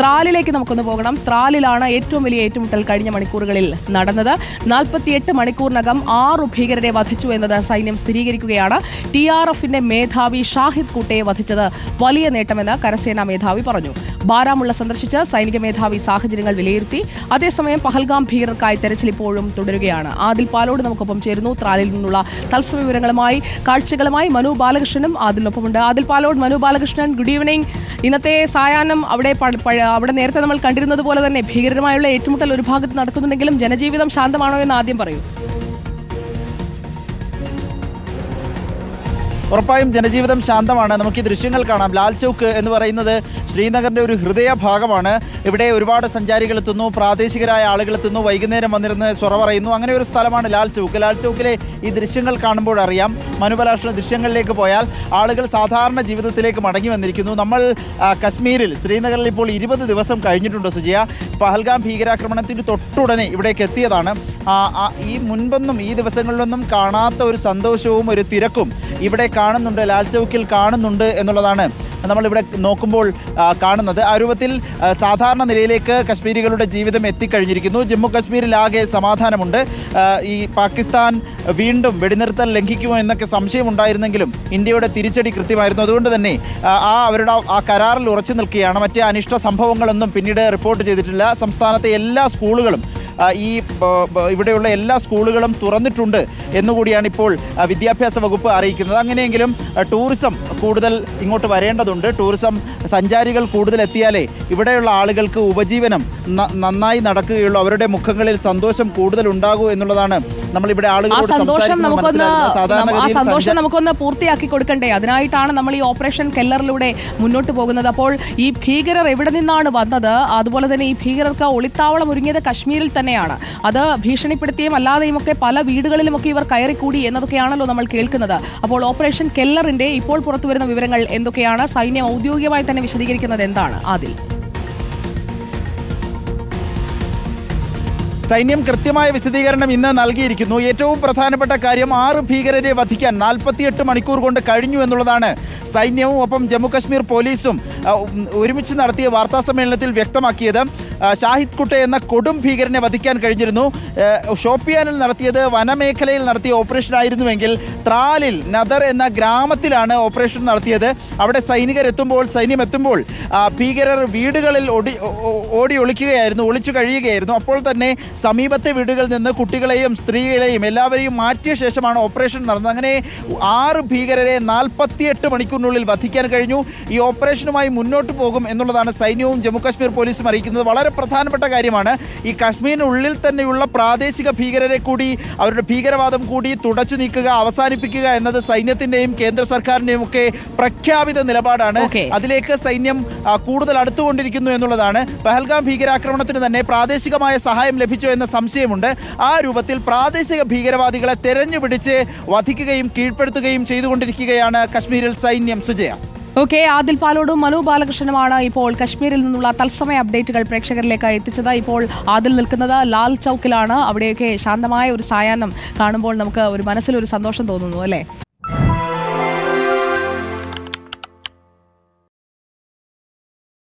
ത്രാലിലേക്ക് നമുക്കൊന്ന് പോകണം. ത്രാലിലാണ് ഏറ്റവും വലിയ ഏറ്റുമുട്ടൽ കഴിഞ്ഞ മണിക്കൂറുകളിൽ നടന്നത്. നാൽപ്പത്തിയെട്ട് മണിക്കൂറിനകം ആറു ഭീകരരെ വധിച്ചു എന്നത് സൈന്യം സ്ഥിരീകരിക്കുകയാണ്. ടി ആർ എഫിന്റെ മേധാവി ഷാഹിദ് കൂട്ടയെ വധിച്ചത് വലിയ നേട്ടമെന്ന് കരസേനാ മേധാവി പറഞ്ഞു. ബാരാമുള്ള സന്ദർശിച്ച് സൈനിക മേധാവി സാഹചര്യങ്ങൾ വിലയിരുത്തി. അതേസമയം പഹൽഗാം ഭീകരർക്കായി തെരച്ചിൽ ഇപ്പോഴും തുടരുകയാണ്. ആദിൽ പാലോട് നമുക്കൊപ്പം ചേരുന്നു. ത്രാലിൽ നിന്നുള്ള തത്സവ വിവരങ്ങളുമായി കാഴ്ചകളുമായി മനു ബാലകൃഷ്ണനും ആദിലിനൊപ്പമുണ്ട്. ആദിൽ പാലോട് മനു ബാലകൃഷ്ണൻ ഗുഡ് ഈവനിംഗ് ഇന്നത്തെ സായാഹ്നം അവിടെ അവിടെ നേരത്തെ നമ്മൾ കണ്ടിരുന്നത് പോലെ തന്നെ ഭീകരമായുള്ള ഏറ്റുമുട്ടൽ ഒരു ഭാഗത്ത് നടക്കുന്നുണ്ടെങ്കിലും ജനജീവിതം ശാന്തമാണോ എന്ന് ആദ്യം പറയൂ. ഉറപ്പായും ജനജീവിതം ശാന്തമാണ്. നമുക്ക് ഈ ദൃശ്യങ്ങൾ കാണാം. ലാൽ ചൗക്ക് എന്ന് പറയുന്നത് ശ്രീനഗറിന്റെ ഒരു ഹൃദയ ഭാഗമാണ് ഇവിടെ ഒരുപാട് സഞ്ചാരികൾ എത്തുന്നു പ്രാദേശികരായ ആളുകൾ എത്തുന്നു വൈകുന്നേരം വന്നിരുന്ന് സ്വറ പറയുന്നു. അങ്ങനെ ഒരു സ്ഥലമാണ് ലാൽ ചൗക്ക്. ലാൽ ചൗക്കിലെ ഈ ദൃശ്യങ്ങൾ കാണുമ്പോൾ അറിയാം. മനുബലാഷ്ണ ദൃശ്യങ്ങളിലേക്ക് പോയാൽ ആളുകൾ സാധാരണ ജീവിതത്തിലേക്ക് മടങ്ങി വന്നിരിക്കുന്നു. നമ്മൾ കശ്മീരിൽ ശ്രീനഗറിൽ ഇപ്പോൾ ഇരുപത് ദിവസം കഴിഞ്ഞിട്ടുണ്ട് സുജിയ. പഹൽഗാം ഭീകരാക്രമണത്തിന് തൊട്ടുടനെ ഇവിടേക്ക് എത്തിയതാണ്. ഈ മുൻപൊന്നും ഈ ദിവസങ്ങളിലൊന്നും കാണാത്ത ഒരു സന്തോഷവും ഒരു തിരക്കും ഇവിടെ കാണുന്നുണ്ട് ലാൽ ചൗക്കിൽ കാണുന്നുണ്ട് എന്നുള്ളതാണ് നമ്മളിവിടെ നോക്കുമ്പോൾ കാണുന്നത്. ആ രൂപത്തിൽ സാധാരണ നിലയിലേക്ക് കശ്മീരികളുടെ ജീവിതം എത്തിക്കഴിഞ്ഞിരിക്കുന്നു. ജമ്മു കശ്മീരിലാകെ സമാധാനമുണ്ട്. ഈ പാകിസ്ഥാൻ വീണ്ടും വെടിനിർത്തൽ ലംഘിക്കുമോ എന്നൊക്കെ സംശയമുണ്ടായിരുന്നെങ്കിലും ഇന്ത്യയുടെ തിരിച്ചടി കൃത്യമായിരുന്നു. അതുകൊണ്ട് തന്നെ ആ, അവരുടെ ആ കരാറിൽ ഉറച്ചു നിൽക്കുകയാണ്. മറ്റ് അനിഷ്ട സംഭവങ്ങളൊന്നും പിന്നീട് റിപ്പോർട്ട് ചെയ്തിട്ടില്ല. സംസ്ഥാനത്തെ എല്ലാ സ്കൂളുകളും ഈ ഇവിടെയുള്ള എല്ലാ സ്കൂളുകളും തുറന്നിട്ടുണ്ട് എന്നുകൂടിയാണ് ഇപ്പോൾ വിദ്യാഭ്യാസ വകുപ്പ് അറിയിക്കുന്നത്. അങ്ങനെയെങ്കിലും ടൂറിസം കൂടുതൽ ഇങ്ങോട്ട് വരേണ്ടതുണ്ട്. ടൂറിസം സഞ്ചാരികൾ കൂടുതൽ എത്തിയാലേ ഇവിടെയുള്ള ആളുകൾക്ക് ഉപജീവനം നന്നായി നടക്കുകയുള്ളൂ. അവരുടെ മുഖങ്ങളിൽ സന്തോഷം കൂടുതൽ ഉണ്ടാകൂ എന്നുള്ളതാണ് നമ്മളിവിടെ ആളുകളോട് സന്തോഷം നമുക്കൊന്ന് പൂർത്തിയാക്കി കൊടുക്കണ്ടേ? അതിനായിട്ടാണ് നമ്മൾ ഈ ഓപ്പറേഷൻ കെല്ലറിലൂടെ മുന്നോട്ട് പോകുന്നത്. അപ്പോൾ ഈ ഭീകരർ എവിടെ നിന്നാണ് വന്നത്? അതുപോലെ തന്നെ ഈ ഭീകരർക്ക് ഒളിത്താവളം ഒരുങ്ങിയത് കശ്മീരിൽ തന്നെയാണ്. അത് ഭീഷണിപ്പെടുത്തിയും അല്ലാതെയും ഒക്കെ പല വീടുകളിലുമൊക്കെ ഇവർ കയറിക്കൂടി എന്നതൊക്കെയാണല്ലോ നമ്മൾ കേൾക്കുന്നത്. അപ്പോൾ ഓപ്പറേഷൻ കെല്ലറിന്റെ ഇപ്പോൾ പുറത്തുവരുന്ന വിവരങ്ങൾ എന്തൊക്കെയാണ്? സൈന്യം ഔദ്യോഗികമായി തന്നെ വിശദീകരിക്കുന്നത് എന്താണ്? ആദിൽ. സൈന്യം കൃത്യമായ വിശദീകരണം ഇന്ന് നൽകിയിരിക്കുന്നു. ഏറ്റവും പ്രധാനപ്പെട്ട കാര്യം ആറ് ഭീകരരെ വധിക്കാൻ നാൽപ്പത്തിയെട്ട് മണിക്കൂർ കൊണ്ട് കഴിഞ്ഞു എന്നുള്ളതാണ് സൈന്യവും ഒപ്പം ജമ്മു കശ്മീർ പോലീസും ഒരുമിച്ച് നടത്തിയ വാർത്താസമ്മേളനത്തിൽ വ്യക്തമാക്കിയത്. ഷാഹിദ് കുട്ടെ എന്ന കൊടും ഭീകരനെ വധിക്കാൻ കഴിഞ്ഞിരുന്നു. ഷോപ്പിയാനിൽ നടത്തിയത് വനമേഖലയിൽ നടത്തിയ ഓപ്പറേഷൻ ആയിരുന്നുവെങ്കിൽ ത്രാലിൽ നദർ എന്ന ഗ്രാമത്തിലാണ് ഓപ്പറേഷൻ നടത്തിയത്. അവിടെ സൈനികരെത്തുമ്പോൾ സൈന്യം എത്തുമ്പോൾ ഭീകരർ വീടുകളിൽ ഓടി ഓടി ഒളിക്കുകയായിരുന്നു ഒളിച്ചു കഴിയുകയായിരുന്നു. അപ്പോൾ തന്നെ സമീപത്തെ വീടുകളിൽ നിന്ന് കുട്ടികളെയും സ്ത്രീകളെയും എല്ലാവരെയും മാറ്റിയ ശേഷമാണ് ഓപ്പറേഷൻ നടന്നത്. അങ്ങനെ ആറ് ഭീകരരെ നാൽപ്പത്തിയെട്ട് മണിക്കൂറിനുള്ളിൽ വധിക്കാൻ കഴിഞ്ഞു. ഈ ഓപ്പറേഷനുമായി മുന്നോട്ട് പോകും എന്നുള്ളതാണ് സൈന്യവും ജമ്മു കാശ്മീർ പോലീസും അറിയിക്കുന്നത്. വളരെ പ്രധാനപ്പെട്ട കാര്യമാണ്. ഈ കാശ്മീരിനുള്ളിൽ തന്നെയുള്ള പ്രാദേശിക ഭീകരരെ കൂടി അവരുടെ ഭീകരവാദം കൂടി തുടച്ചു നീക്കുക അവസാനിപ്പിക്കുക എന്നത് സൈന്യത്തിന്റെയും കേന്ദ്ര സർക്കാരിന്റെയും ഒക്കെ പ്രഖ്യാപിത നിലപാടാണ്. അതിലേക്ക് സൈന്യം കൂടുതൽ അടുത്തുകൊണ്ടിരിക്കുന്നു എന്നുള്ളതാണ്. പഹൽഗാം ഭീകരാക്രമണത്തിന് തന്നെ പ്രാദേശികമായ സഹായം ലഭിച്ചോ എന്ന സംശയമുണ്ട്. ആ രൂപത്തിൽ പ്രാദേശിക ഭീകരവാദികളെ തെരഞ്ഞുപിടിച്ച് വധിക്കുകയും കീഴ്പ്പെടുത്തുകയും ചെയ്തുകൊണ്ടിരിക്കുകയാണ് കശ്മീരിൽ സൈന്യം. സുജയ. ഓക്കെ ആദിൽ പാലോടും മനു ബാലകൃഷ്ണനുമാണ് ഇപ്പോൾ കശ്മീരിൽ നിന്നുള്ള തത്സമയ അപ്ഡേറ്റുകൾ പ്രേക്ഷകരിലേക്ക് എത്തിച്ചത്. ഇപ്പോൾ ആദിൽ നിൽക്കുന്നത് ലാൽ ചൗക്കിലാണ്. അവിടെയൊക്കെ ശാന്തമായ ഒരു സായാഹ്നം കാണുമ്പോൾ നമുക്ക് ഒരു മനസ്സിലൊരു സന്തോഷം തോന്നുന്നു അല്ലേ?